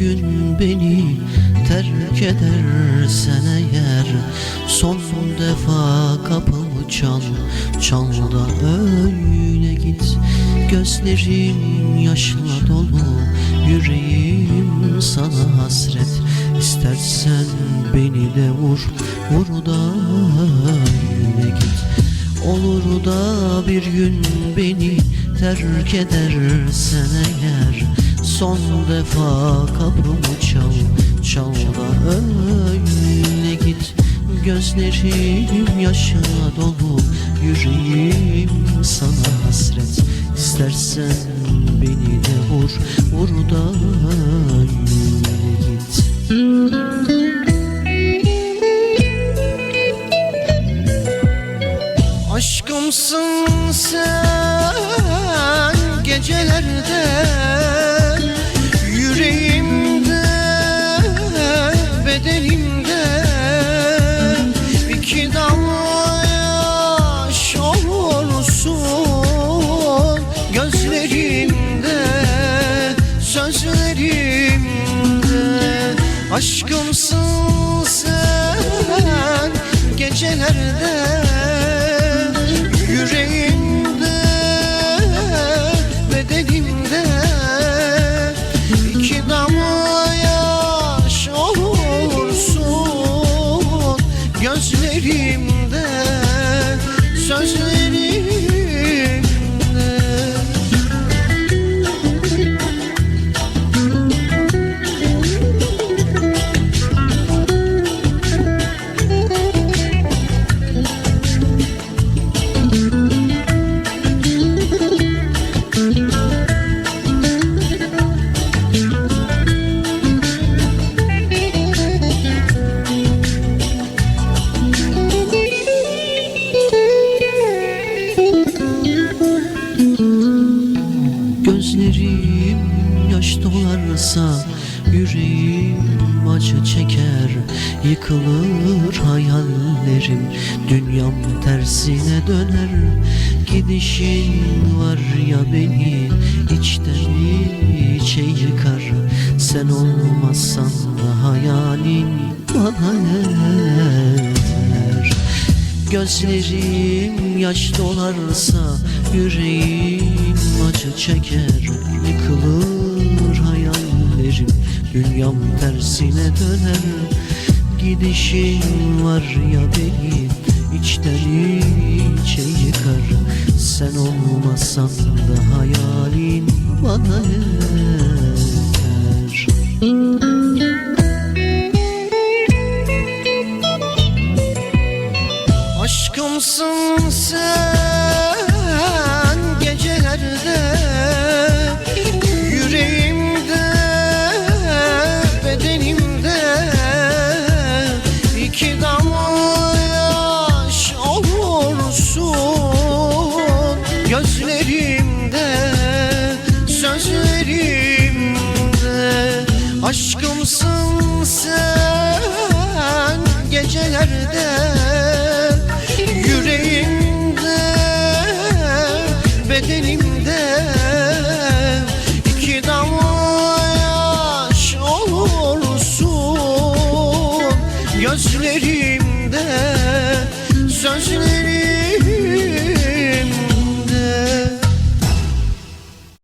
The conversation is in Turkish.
gün beni terk edersen eğer Son defa kapımı çal, çal da öyle git. Gözlerim yaşla dolu, yüreğim sana hasret. İstersen beni de vur, vur da öyle git. Olur da bir gün beni terk edersen eğer Son defa kapımı çal Çal da öyle git. Gözlerim yaşa dolu Yüreğim sana hasret. İstersen beni de vur Vur da öyle git. Aşkımsın sen gecelerde Aşkımsın sen gecelerde dolarsa Yüreğim acı çeker. Yıkılır hayallerim. Dünyam tersine döner. Gidişin var ya beni içten içe yıkar. Sen olmazsan da hayalin bana yeter Gözlerim yaş dolarsa Yüreğim acı çeker Dünyam tersine döner Gidişin var ya beni içten içe yıkar. Sen olmasan da hayalin bana yeter Aşkımsın sen gecelerde Yüreğimde, bedenimde iki damla yaş olursun. Gözlerimde, sözlerimde